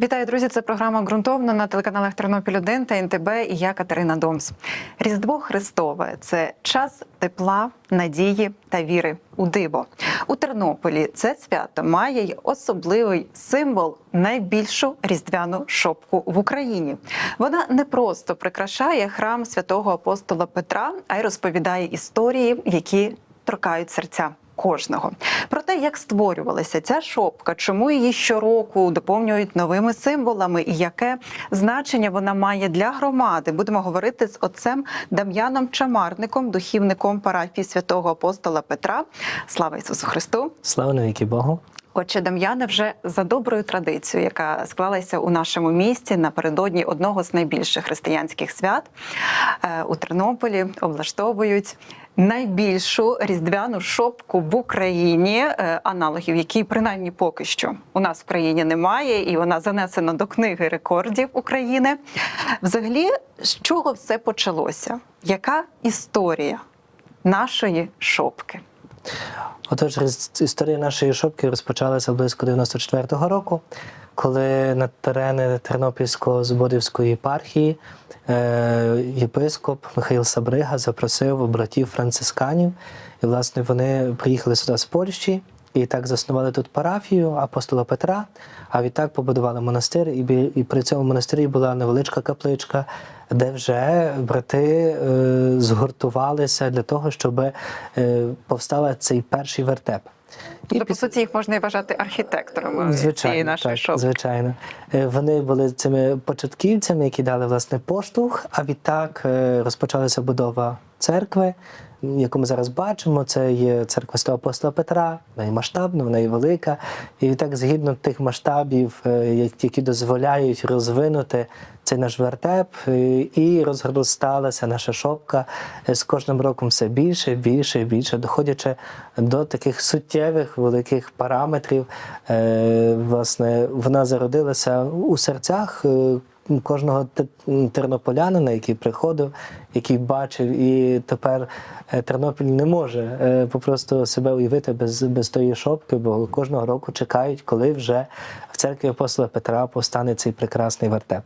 Вітаю, друзі! Це програма ґрунтовно на телеканалах Тернопіль 1 та НТБ. І я Катерина Домс. Різдво Христове це час тепла, надії та віри у диво. У Тернополі це свято має й особливий символ найбільшу різдвяну шопку в Україні. Вона не просто прикрашає храм святого апостола Петра, а й розповідає історії, які торкають серця кожного. Про те, як створювалася ця шопка, чому її щороку доповнюють новими символами, і яке значення вона має для громади, будемо говорити з отцем Дам'яном Чамарником, духівником парафії святого апостола Петра. Слава Ісусу Христу! Слава навіки Богу. Отче Дам'яне вже за доброю традицією, яка склалася у нашому місті напередодні одного з найбільших християнських свят е, у Тернополі, облаштовують найбільшу різдвяну шопку в Україні, е, аналогів, які принаймні поки що у нас в країні немає, і вона занесена до книги рекордів України. Взагалі, з чого все почалося? Яка історія нашої шопки? Отож, історія нашої шопки розпочалася близько 94-го року, коли на терени Тернопільсько-Зборівської єпархії е, єпископ Михайло Сабрига запросив братів францисканів. І, власне, вони приїхали сюди з Польщі і так заснували тут парафію апостола Петра. А відтак побудували монастир, і, і при цьому монастирі була невеличка капличка, де вже брати е, згуртувалися для того, щоб е, повстала цей перший вертеп. Тобто, по суті, їх можна і вважати архітекторами цієї Звичайно, нашої так, звичайно. Е, Вони були цими початківцями, які дали власне поштовх, а відтак е, розпочалася будова церкви, яку ми зараз бачимо. Це є церква Святого апостола Петра, вона є масштабна, вона є велика. І так, згідно тих масштабів, е, які дозволяють розвинути цей наш вертеп, е, і розгорсталася наша шопка е, з кожним роком все більше, більше, більше, доходячи до таких суттєвих великих параметрів. Е, Власне, вона зародилася у серцях. Кожного те- тернополянина, який приходив, який бачив, і тепер Тернопіль не може попросту себе уявити без, без тої шопки, бо кожного року чекають, коли вже в церкві апостола Петра постане цей прекрасний вертеп.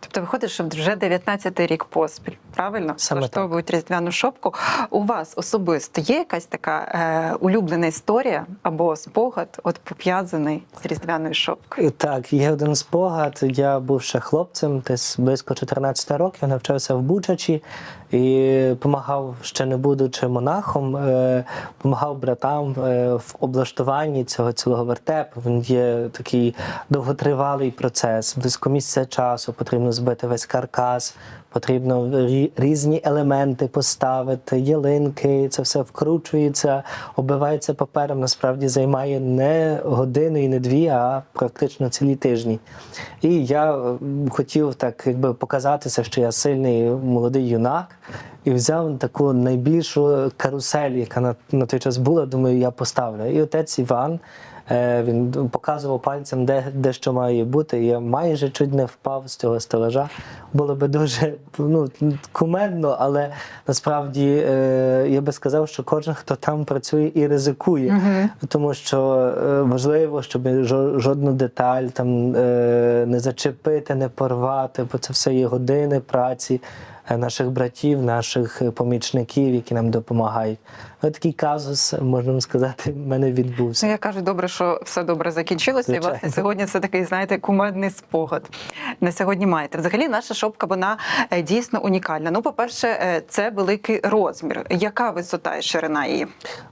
Тобто виходить, що вже 19-й рік поспіль, правильно? Саме Влаштовують різдвяну шопку. У вас особисто є якась така е, улюблена історія або спогад, от пов'язаний з різдвяною шопкою? Так, є один спогад. Я був ще хлопцем, десь близько 14 років, навчався в Бучачі і допомагав, ще не будучи монахом, е, допомагав братам е, в облаштуванні цього цілого вертепу. Він є такий довготривалий процес, близько місяця часу потрібно збити весь каркас. Потрібно різні елементи поставити, ялинки, це все вкручується, оббивається папером. Насправді займає не годину і не дві, а практично цілі тижні. І я е, хотів так якби показатися, що я сильний молодий юнак, і взяв таку найбільшу карусель, яка на, на той час була. Думаю, я поставлю. І отець Іван. Е, Він показував пальцем, де, де що має бути. І Я майже чуть не впав з цього стелажа. Було би дуже ну, кумедно, але насправді е, я би сказав, що кожен, хто там працює і ризикує, тому що е, важливо, щоб жодну деталь там не зачепити, не порвати, бо це все є години праці наших братів, наших е, помічників, які нам допомагають. Ось такий казус, можна сказати, в мене відбувся. Ну, я кажу, добре, що все добре закінчилося. І власне сьогодні це такий, знаєте, кумедний спогад. На сьогодні маєте. Взагалі, наша шопка вона е, дійсно унікальна. Ну, по-перше, е, це великий розмір. Яка висота і ширина її?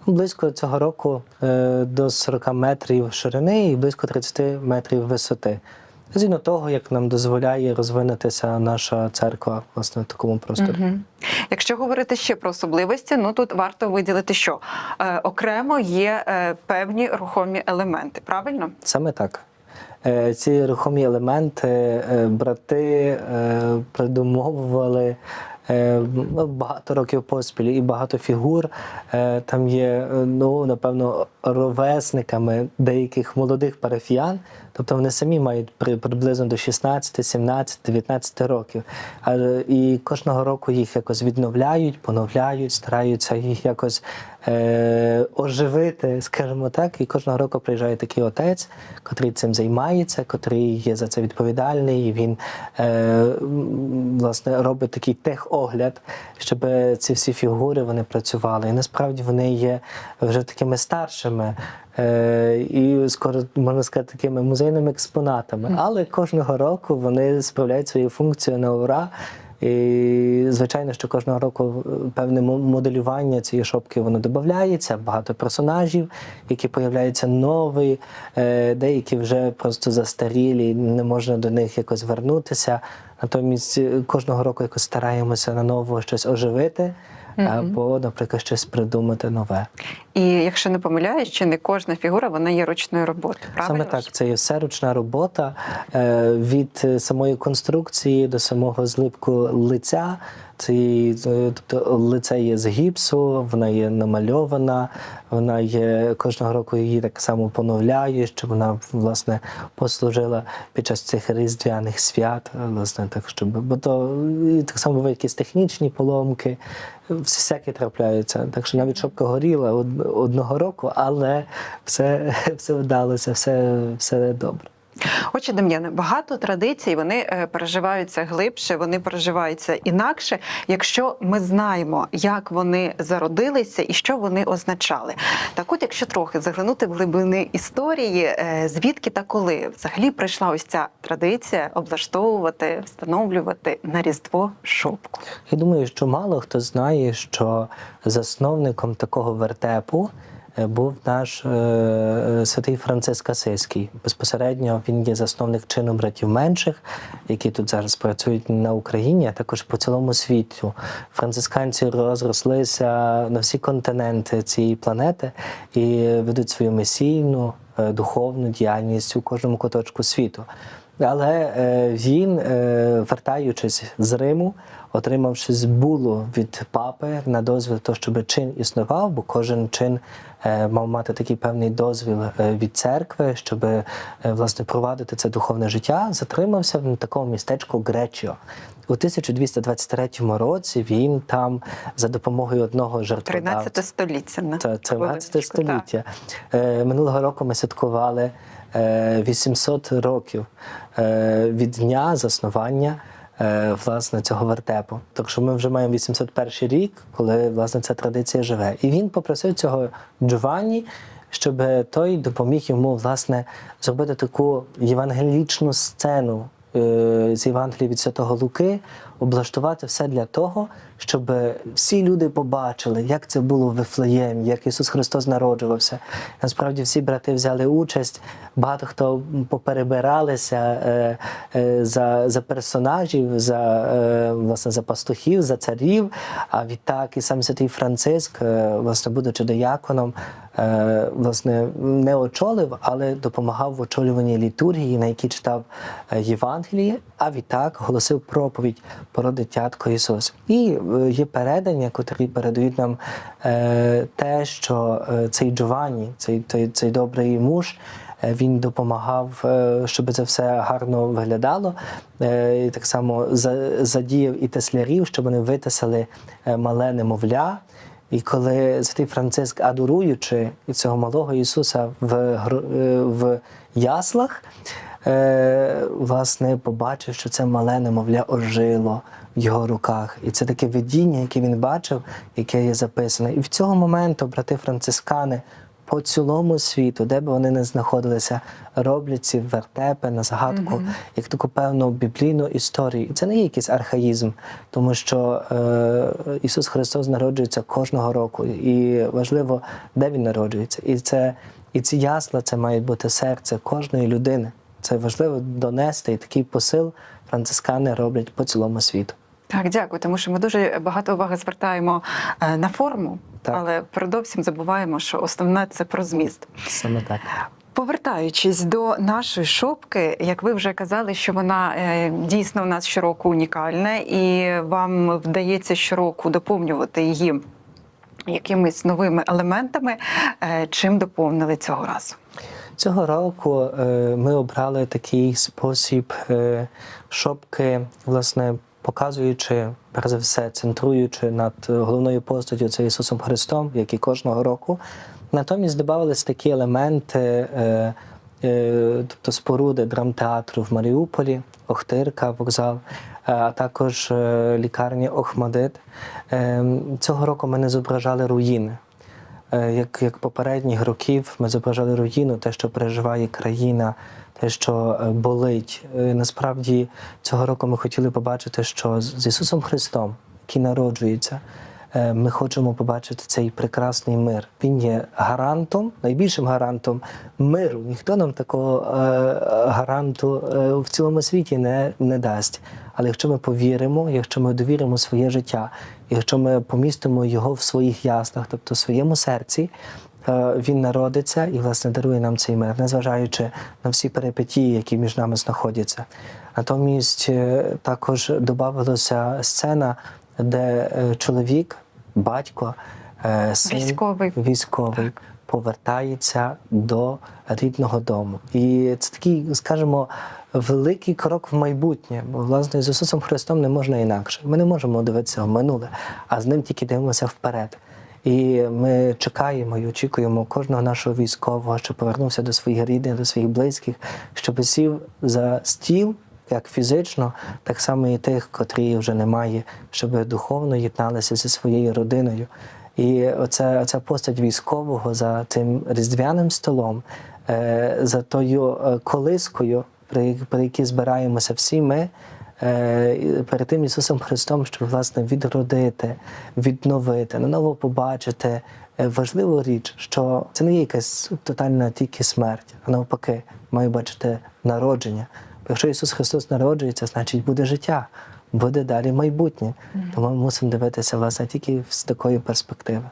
Близько цього року е, до 40 метрів ширини і близько 30 метрів висоти. Згідно того, як нам дозволяє розвинутися наша церква власне в такому просторі. Мгм. Якщо говорити ще про особливості, ну тут варто виділити, що е, окремо є е, певні рухомі елементи. Правильно? Саме так. Е, Ці рухомі елементи е, брати е, придумовували е, ну, багато років поспіль і багато фігур. Там є, ну, напевно, ровесниками деяких молодих парафіян. Тобто вони самі мають при- приблизно до 16, 17, 19 років. І кожного року їх якось відновляють, поновляють, стараються їх якось е, оживити, скажімо так. І кожного року приїжджає такий отець, котрий цим займається, котрий є за це відповідальний. І він е, власне робить такий техогляд, щоб ці всі фігури вони працювали. І насправді вони є вже такими старшими. Е, і скоро можна сказати такими музейними експонатами. Але кожного року вони справляють свою функцію на ура. І звичайно, що кожного року е, певне моделювання цієї шопки воно додається, багато персонажів, які появляються нові, е, деякі вже просто застарілі, не можна до них якось вернутися. Натомість е, кожного року якось стараємося на ново щось оживити, або, наприклад, щось придумати нове. І якщо не помиляюсь, чи не кожна фігура вона є ручною роботою. Правильно? Саме так, це є все ручна робота е, від е, самої конструкції до самого злипку лиця. Це, е, тобто лице є з гіпсу, вона є намальована, вона є кожного року її так само поновляють, щоб вона власне послужила під час цих різдвяних свят. Власне, так щоб бо то і так само бувають якісь технічні поломки, всякі трапляються. Так що навіть шопка горіла од- одного року, але все, все вдалося, все, все добре. Отже, Дем'яне, багато традицій вони е, переживаються глибше, вони переживаються інакше, якщо ми знаємо, як вони зародилися і що вони означали. Так, от, якщо трохи заглянути в глибини історії, е, звідки та коли взагалі прийшла ось ця традиція облаштовувати, встановлювати на різдво шопку. Я думаю, що мало хто знає, що засновником такого вертепу був наш е, е, святий Франциск Асиський. Безпосередньо він є засновник чину братів менших, які тут зараз працюють на Україні, а також по цілому світу. Францисканці розрослися на всі континенти цієї планети і ведуть свою месійну е, духовну діяльність у кожному куточку світу. Але е, він, е, вертаючись з Риму, отримавши збулу від папи на дозвіл, то щоб чин існував, бо кожен чин е, мав мати такий певний дозвіл від церкви, щоб власне провадити це духовне життя, затримався в такому містечку Гречіо. У 1223 році він там за допомогою одного жертводавця 13 століття. на 13 хвилиночку, так. століття. Минулого року ми святкували 800 років е, від дня заснування е, власне цього вертепу. Так що ми вже маємо 801 рік, коли власне ця традиція живе. І він попросив цього Джованні. Щоб той допоміг йому власне зробити таку євангелічну сцену е, з Євангелії від Святого Луки, облаштувати все для того, щоб всі люди побачили, як це було в Вифлеємі, як Ісус Христос народжувався. Насправді всі брати взяли участь, багато хто поперебиралися е, е, за, за персонажів, за, е, власне, за пастухів, за царів. А відтак і сам святий Франциск, власне, будучи дияконом, е, власне, не очолив, але допомагав в очолюванні літургії, на якій читав Євангеліє, а відтак голосив проповідь про дитятко Ісус. І є передання, котрі передають нам е, те, що е, цей Джованні, цей, цей, цей добрий муж. е, Він допомагав, е, щоб це все гарно виглядало. Е, І так само задіяв і теслярів, щоб вони витисали е, мале немовля. І коли святий Франциск, адоруючи цього малого Ісуса в, е, в яслах, е, власне, побачив, що це мале немовля ожило в його руках. І це таке видіння, яке він бачив, яке є записане. І в цього моменту брати францискани по цілому світу, де б вони не знаходилися, роблять ці вертепи на згадку, як таку певну біблійну історію. І це не є якийсь архаїзм, тому що е, Ісус Христос народжується кожного року, і важливо, де він народжується. І це і ці ясла це має бути серце кожної людини. Це важливо донести, і такий посил францискани роблять по цілому світу. Так, дякую, тому що ми дуже багато уваги звертаємо е, на форму, Так. але передовсім забуваємо, що основне це про зміст. Саме так. Повертаючись до нашої шопки, як ви вже казали, що вона е, дійсно у нас щороку унікальна, і вам вдається щороку доповнювати її якимись новими елементами. Е, Чим доповнили цього разу? Цього року е, ми обрали такий спосіб е, шопки, власне, показуючи, перш за все, центруючи над головною постаттю це Ісусом Христом, як і кожного року. Натомість додавалися такі елементи, е, тобто споруди драмтеатру в Маріуполі, Охтирка, вокзал, а також лікарні Охмадит. Е, Цього року ми не зображали руїни. Е, Як, як попередніх років ми зображали руїну, те, що переживає країна, те, що е, болить. Е, Насправді цього року ми хотіли побачити, що з Ісусом Христом, який народжується, ми хочемо побачити цей прекрасний мир. Він є гарантом, найбільшим гарантом миру. Ніхто нам такого е, гаранту е, в цілому світі не, не дасть. Але якщо ми повіримо, якщо ми довіримо своє життя, якщо ми помістимо його в своїх яснах, тобто в своєму серці, е, він народиться і власне дарує нам цей мир, незважаючи на всі перипетії, які між нами знаходяться. Натомість е, також додавалася сцена, де е, чоловік, батько, е, син, Військовий. військовий повертається до рідного дому. І це такий, скажімо, великий крок в майбутнє, бо власне з Ісусом Христом не можна інакше. Ми не можемо дивитися в минуле, а з ним тільки дивимося вперед. І ми чекаємо і очікуємо кожного нашого військового, що повернувся до своїх рідних, до своїх близьких, щоб сів за стіл, як фізично, так само і тих, котрі вже немає, щоб духовно єдналися зі своєю родиною. І оця, оця постать військового за цим різдвяним столом, е, за тою е, колискою, при, при якій збираємося всі ми, е, перед тим Ісусом Христом, щоб власне відродити, відновити, наново побачити важливу річ, що це не є якась тотальна тільки смерть, а навпаки, має бачити народження. Якщо Ісус Христос народжується, значить буде життя, буде далі майбутнє. Тому ми мусимо дивитися власне тільки з такої перспективи.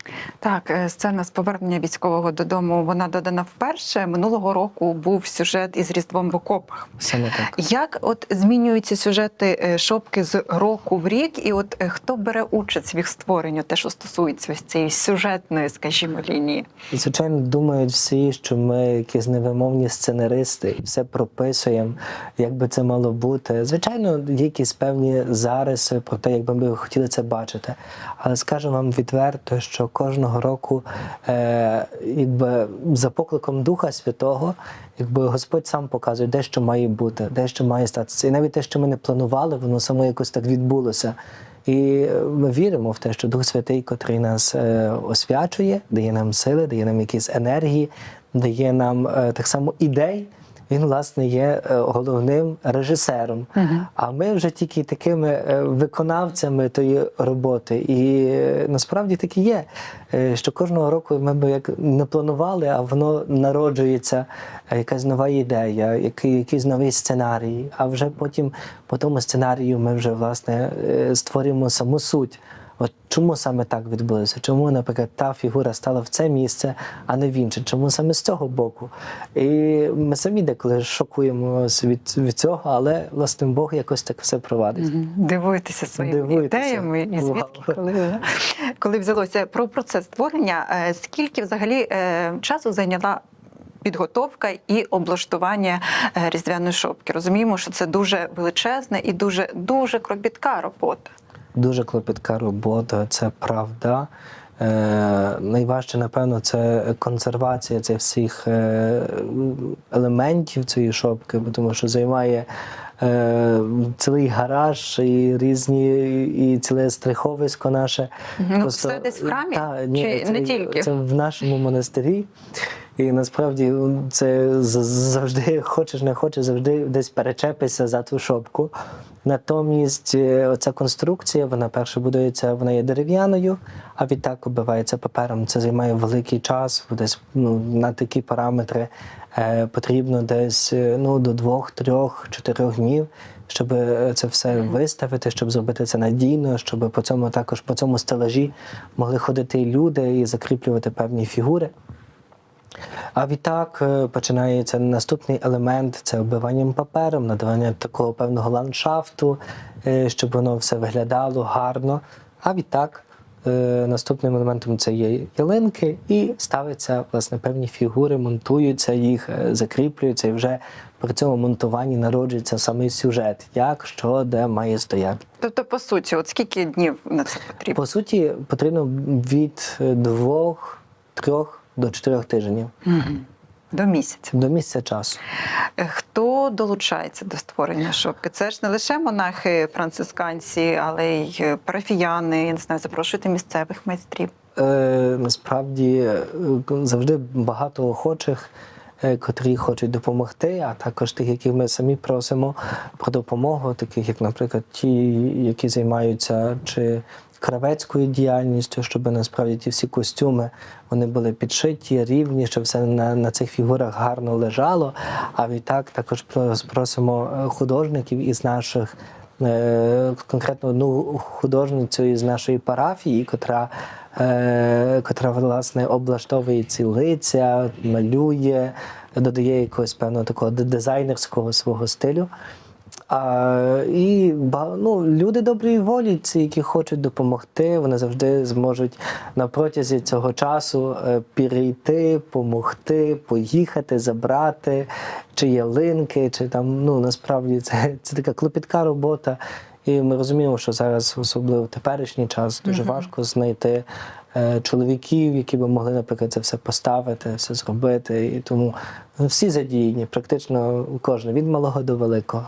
Так, е, сцена з повернення військового додому вона додана вперше. Минулого року був сюжет із Різдвом в окопах. Саме так. Як от змінюються сюжети е, шопки з року в рік, і от е, хто бере участь в їх створенню, те, що стосується ось цієї сюжетної, скажімо, лінії? І, звичайно, думають всі, що ми якісь невимовні сценаристи, все прописуємо, як би це мало бути. Звичайно, є якісь певні зариси про те, як би ми хотіли це бачити. Але скажу вам відверто, що кожного року, е, якби за покликом Духа Святого, якби Господь сам показує, де що має бути, де що має статися. І навіть те, що ми не планували, воно само якось так відбулося. І ми віримо в те, що Дух Святий, котрий нас е, освячує, дає нам сили, дає нам якісь енергії, дає нам е, так само ідей. Він, власне, є е, головним режисером. А ми вже тільки такими е, виконавцями тої роботи. І е, насправді так і є, що кожного року ми би як не планували, а воно народжується якась нова ідея, який, якийсь новий сценарій. А вже потім по тому сценарію ми вже власне створюємо саму суть. От чому саме так відбулося? Чому, наприклад, та фігура стала в це місце, а не в інше? Чому саме з цього боку? І ми самі деколи шокуємося від, від цього, але власне Бог якось так все провадить. Дивуєтеся своїми Дивуєтеся. ідеями, і звідки коли, коли взялося про процес створення, е, скільки взагалі е, часу зайняла підготовка і облаштування е, різдвяної шопки? Розуміємо, що це дуже величезна і дуже дуже кропітка робота. Дуже клопітка робота, це правда. Е, найважче, напевно, це консервація цих всіх е, елементів цієї шопки, тому що займає цілий гараж і різні, і ціле стриховисько наше. Ну, все десь в храмі? Та, ні, Чи це, не тільки? Це в нашому монастирі. І насправді це завжди хочеш, не хочеш, завжди десь перечепишся за ту шопку. Натомість е, оця конструкція, вона перше будується, вона є дерев'яною, а відтак оббивається папером. Це займає великий час, десь ну, на такі параметри е, потрібно десь е, ну, до двох, трьох, чотирьох днів, щоб е, це все виставити, щоб зробити це надійно, щоб по цьому також по цьому стелажі могли ходити люди і закріплювати певні фігури. А відтак е, починається наступний елемент це оббиванням папером, надавання такого певного ландшафту, е, щоб воно все виглядало гарно. А відтак е, наступним елементом це є ялинки, і ставиться власне певні фігури, монтуються їх, е, закріплюються, і вже при цьому монтуванні народжується самий сюжет, як, що, де має стояти. Тобто, по суті, от скільки днів на це потрібно? По суті, потрібно від е, двох, трьох до чотирьох тижнів Мгм. До місяця. до місця часу. Е, Хто долучається до створення шопки? Це ж не лише монахи францисканці, але й е, парафіяни, я не знаю, запрошуйте місцевих майстрів. Е, насправді е, завжди багато охочих, котрі хочуть допомогти, а також тих, яких ми самі просимо про допомогу, таких як, наприклад, ті, які займаються чи кравецькою діяльністю, щоб насправді ті всі костюми вони були підшиті, рівні, щоб все на, на цих фігурах гарно лежало. А відтак також прос- просимо е, художників із наших. е, Конкретно одну художницю із нашої парафії, котра е, котра власне облаштовує ці лиця, малює, додає якогось певного такого дизайнерського свого стилю. А, і ну, люди доброї волі, ці, які хочуть допомогти, вони завжди зможуть на протязі цього часу е, перейти, допомогти, поїхати, забрати, чи ялинки, чи там ну насправді це, це така клопітка робота. І ми розуміємо, що зараз, особливо в теперішній час, дуже важко знайти чоловіків, які би могли, наприклад, це все поставити, все зробити. І тому всі задіяні, практично кожен, від малого до великого.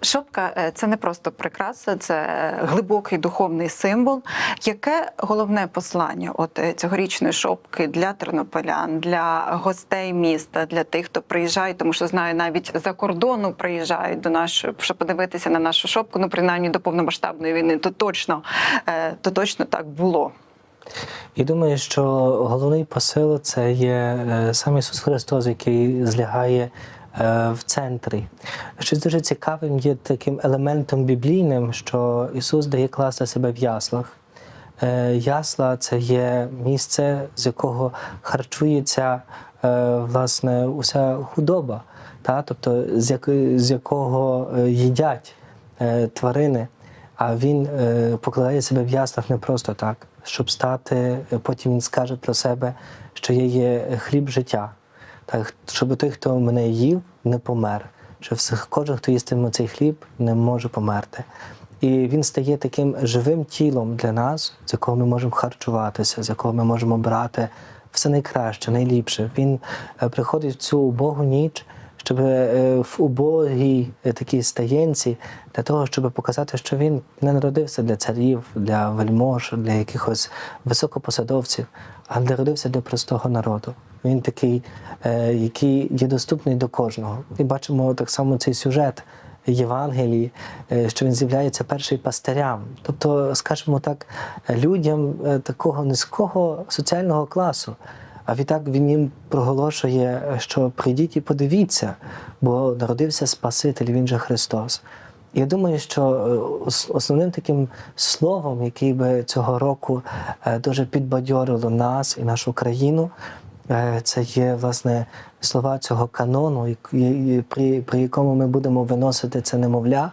Шопка е, це не просто прикраса, це глибокий духовний символ. Яке головне послання от е, цьогорічної шопки для тернополян, для гостей міста, для тих, хто приїжджає, тому що знаю, навіть за кордону приїжджають до нашої, щоб подивитися на нашу шопку. Ну принаймні до повномасштабної війни, то точно, е, то точно так було. І думаю, що головний посил це є е, сам Ісус Христос, який злягає е, в центрі. Щось дуже цікавим є таким елементом біблійним, що Ісус дає класти себе в яслах. Е, Ясла це є місце, з якого харчується власне уся худоба, та? тобто з, яко- з якого їдять тварини. А він покладає себе в яслах не просто так, щоб стати, е, потім він скаже про себе, що я є хліб життя. Так, щоб той, хто мене їв, не помер. Що кожен, хто їстиме цей хліб, не може померти. І він стає таким живим тілом для нас, з якого ми можемо харчуватися, з якого ми можемо брати все найкраще, найліпше. Він е, приходить в цю убогу ніч, щоб е, в убогій е, такій стаєнці, для того, щоб показати, що він не народився для царів, для вельмож, для якихось високопосадовців, а народився для простого народу. Він такий, е, який є доступний до кожного. І бачимо так само цей сюжет. Євангелії, що він з'являється перший пастирям, тобто, скажімо так, людям такого низького соціального класу. А відтак він їм проголошує, що прийдіть і подивіться, бо народився Спаситель, він же Христос. Я думаю, що е, основним таким словом, який би цього року е, дуже підбадьорило нас і нашу країну, е, це є власне слова цього канону, при, при якому ми будемо виносити це немовля,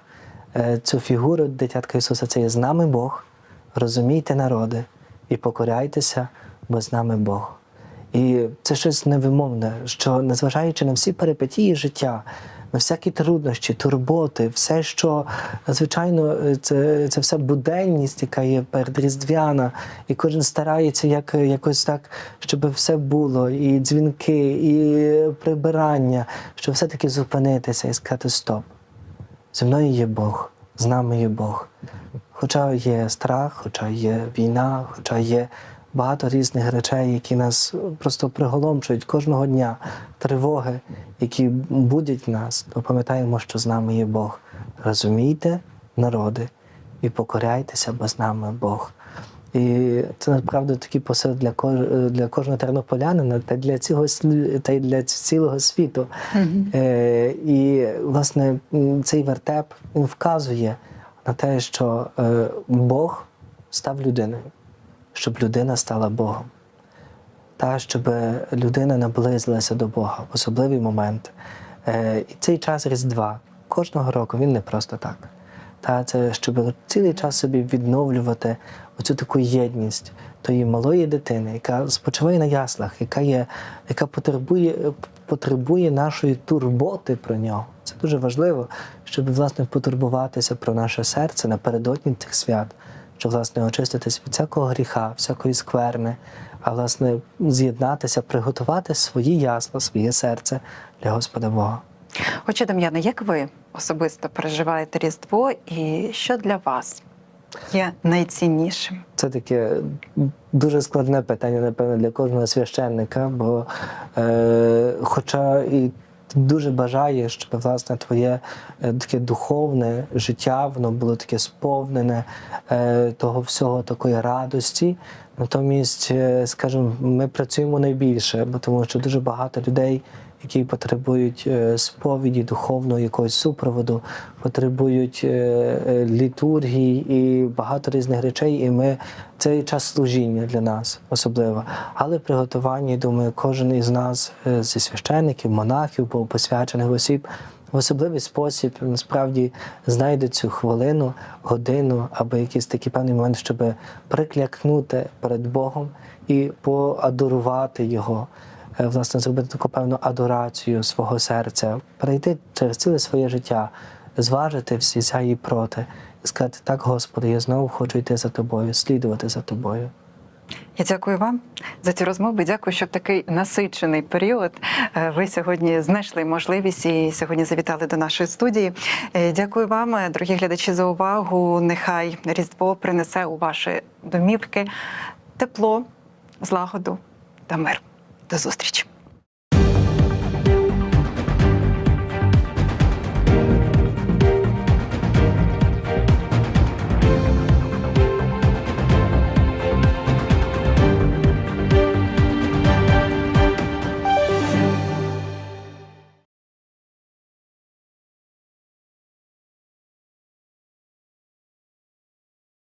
цю фігуру дитятка Ісуса. Це є з нами Бог. Розумійте, народи, і покоряйтеся, бо з нами Бог. І це щось невимовне, що незважаючи на всі перипетії життя, на всякі труднощі, турботи, все, що звичайно, це, це все буденність, яка є передріздвяна, і кожен старається як, якось так, щоб все було, і дзвінки, і прибирання, щоб все-таки зупинитися і сказати стоп. Зі мною є Бог, з нами є Бог. Хоча є страх, хоча є війна, хоча є багато різних речей, які нас просто приголомшують кожного дня, тривоги, які будять нас, то пам'ятаємо, що з нами є Бог. Розумійте, народи, і покоряйтеся, бо з нами Бог. І це насправді такий посил для кож... для кожного тернополянина та для цього та й для цілого світу. Е, і власне цей вертеп він вказує на те, що е, Бог став людиною, щоб людина стала Богом. Та щоб людина наблизилася до Бога в особливий момент. Е, і цей час Різдва кожного року він не просто так. Та це щоб цілий час собі відновлювати оцю таку єдність тої малої дитини, яка спочиває на яслах, яка є, яка потребує, потребує нашої турботи про нього. Це дуже важливо, щоб власне потурбуватися про наше серце напередодні цих свят, щоб власне очиститись від всякого гріха, всякої скверни, а власне з'єднатися, приготувати свої ясла, своє серце для Господа Бога. Отче Дем'яне, як ви особисто переживаєте Різдво і що для вас є найціннішим? Це таке дуже складне питання, напевно, для кожного священника, бо е, хоча і дуже бажає, щоб власне твоє е, таке духовне життя, воно було таке сповнене е, того всього такої радості. Натомість, е, скажімо, ми працюємо найбільше, бо тому що дуже багато людей, які потребують е, сповіді, духовного якогось супроводу, потребують е, е, літургії і багато різних речей. І ми це час служіння для нас особливо. Але приготування, думаю, кожен із нас зі священників, монахів, посвячених осіб. В особливий спосіб насправді знайде цю хвилину, годину або якийсь такий певний момент, щоб приклякнути перед Богом і поадорувати Його, власне, зробити таку певну адорацію свого серця, перейти через ціле своє життя, зважити всі за і проти, і сказати: так, Господи, я знову хочу йти за тобою, слідувати за тобою. Я дякую вам за цю розмову. Дякую, що в такий насичений період е, ви сьогодні знайшли можливість і сьогодні завітали до нашої студії. Е, Дякую вам, е, дорогі глядачі, за увагу. Нехай Різдво принесе у ваші домівки тепло, злагоду та мир. До зустрічі.